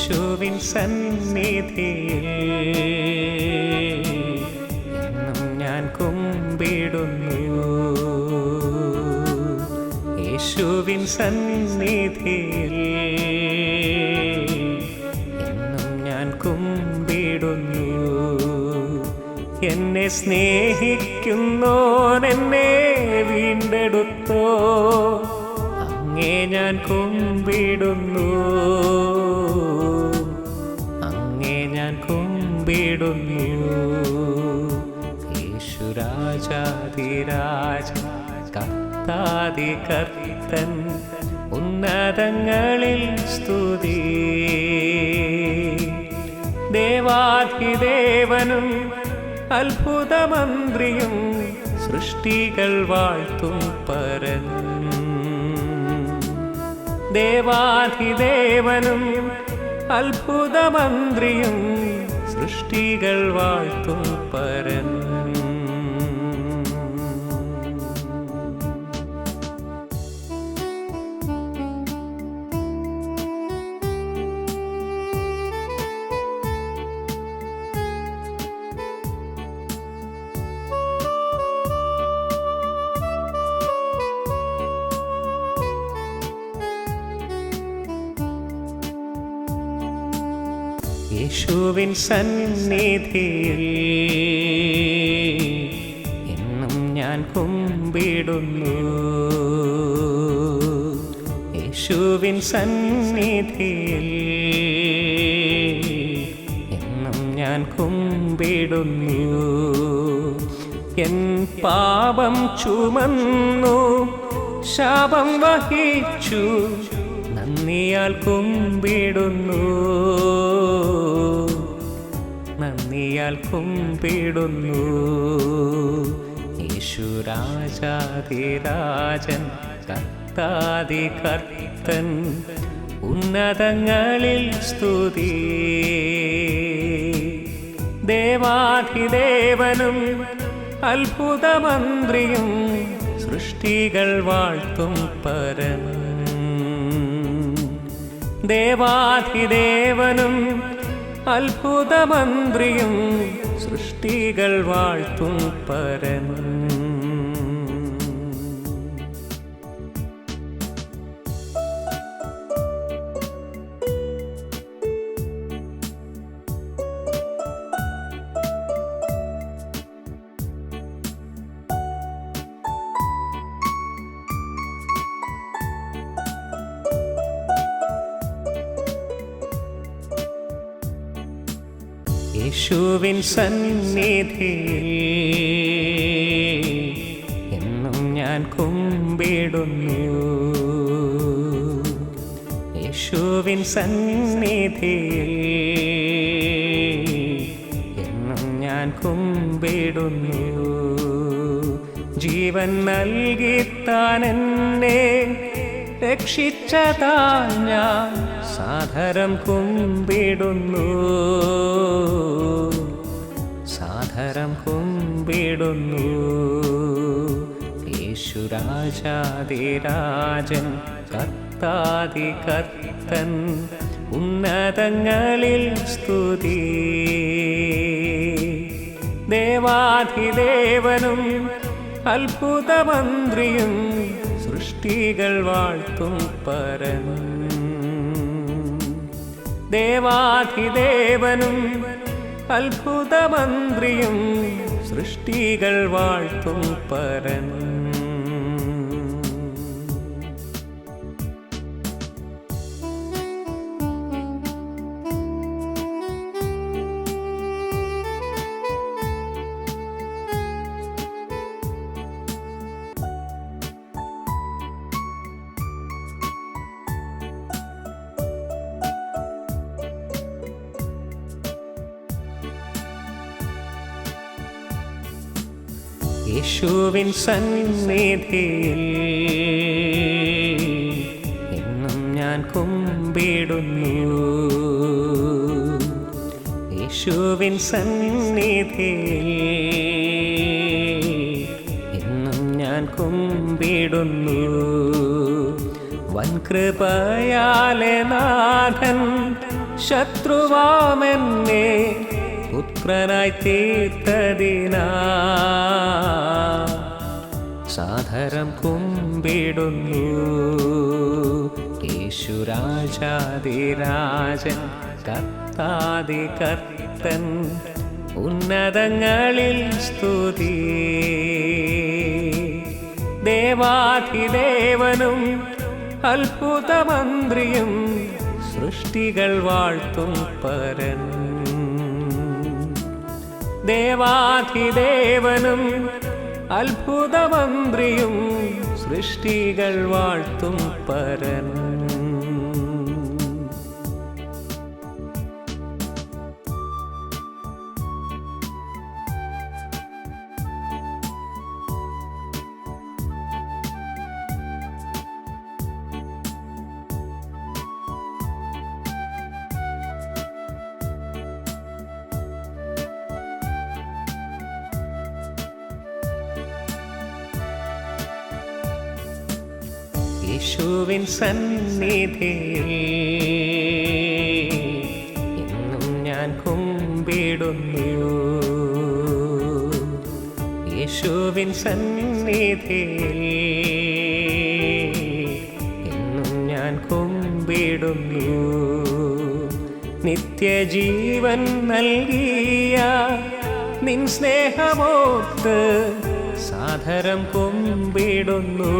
യേശുവിൻ സന്നിധിയിൽ എന്നും ഞാൻ കുമ്പിടുന്നു. യേശുവിൻ സന്നിധിയിൽ എന്നും ഞാൻ കുമ്പിടുന്നു. എന്നെ സ്നേഹിക്കുന്നോൻ എന്നെ വീണ്ടെടുത്തോ. അങ്ങേ ഞാൻ കുമ്പിടുന്നു. കർത്തൻ ഉന്നതങ്ങളിൽ സ്തുതി. ദേവാധിദേവനും അത്ഭുതമന്ത്രിയും സൃഷ്ടികൾ വാഴ്ത്തും പരൻ. ദേവാധിദേവനും അത്ഭുതമന്ത്രിയും സൃഷ്ടികൾ വാഴ്ത്തും പരൻ. യേശുവിൻ സന്നിധിയിൽ എന്നും ഞാൻ കുമ്പിടുന്നു. യേശുവിൻ സന്നിധിയിൽ എന്നും ഞാൻ കുമ്പിടുന്നു. എൻ പാപം ചുമന്നു ശാപം വഹിച്ചു. നന്ദിയാൽ കുമ്പിടുന്നു. നന്ദിയാൽ കുമ്പിടുന്നു. യേശുരാജാതിരാജൻ കർത്താതി കർത്തൻ ഉന്നതങ്ങളിൽ സ്തുതി. ദേവാധിദേവനും അത്ഭുതമന്ത്രിയും സൃഷ്ടികൾ വാഴ്ത്തും പരൻ ദേവാധിദേവനും അത്ഭുതമന്ത്രിയും സൃഷ്ടികൾ വാഴ്ത്തും പരൻ യേശുവിൻ സന്നിധിയിൽ എന്നും ഞാൻ കുമ്പിടുന്നു. യേശുവിൻ സന്നിധിയിൽ എന്നും ഞാൻ കുമ്പിടുന്നു. ജീവൻ നൽകിത്താൻ രക്ഷിച്ചതാ ഞാൻ സാധരം കുമ്പിടുന്നു. സാധരം കുമ്പിടുന്നു. യേശുരാജാതിരാജൻ കർത്താതി കർത്തൻ ഉന്നതങ്ങളിൽ സ്തുതി. ദേവാധിദേവനും അത്ഭുതമന്ത്രിയും സൃഷ്ടികൾ വാഴ്ത്തും പരൻ. ദേവാധിദേവനും അത്ഭുതമന്ത്രിയും സൃഷ്ടികൾ വാഴ്ത്തും പരൻ. യേശുവിൻ സന്നിധിയിൽ എന്നും ഞാൻ കുമ്പിടുന്നു. യേശുവിൻ സന്നിധിയിൽ എന്നും ഞാൻ കുമ്പിടുന്നു. വൻകൃപയാലെ നാഥൻ ശത്രുവാമെന്നെ പുത്രനായി തീർത്തതിനാ സാധരം കുമ്പിടുന്നു. യേശുരാജാതിരാജൻ കർത്താതി കർത്തൻ ഉന്നതങ്ങളിൽ സ്തുതി. ദേവാധിദേവനും അത്ഭുതമന്ത്രിയും സൃഷ്ടികൾ വാഴ്ത്തും പരൻ. ദേവാധിദേവനും അത്ഭുതമന്ത്രിയും സൃഷ്ടികൾ വാഴ്ത്തും പരൻ യേശുവിൻ സന്നിധിയിൽ എന്നും ഞാൻ കുമ്പിടുന്നു. യേശുവിൻ സന്നിധിയിൽ എന്നും ഞാൻ കുമ്പിടുന്നു. നിത്യജീവൻ നൽകിയ നിൻ സ്നേഹമോർത്ത് സാധരം കുമ്പിടുന്നു.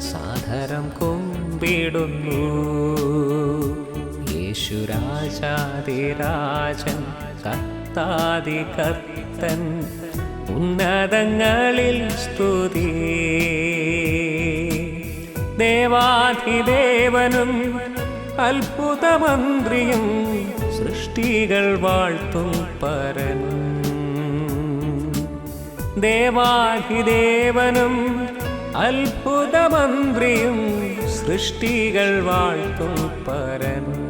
സാധരം കുമ്പിടുന്നു. യേശുരാജാതിരാജൻ കത്താതി കർത്തൻ ഉന്നതങ്ങളിൽ സ്തുതി. ദേവാധിദേവനും അത്ഭുതമന്ത്രിയും സൃഷ്ടികൾ വാഴ്ത്തും പരൻ. ദേവാധിദേവനും അത്ഭുതമന്ത്രിയും സൃഷ്ടികൾ വാഴ്ത്തും പരൻ.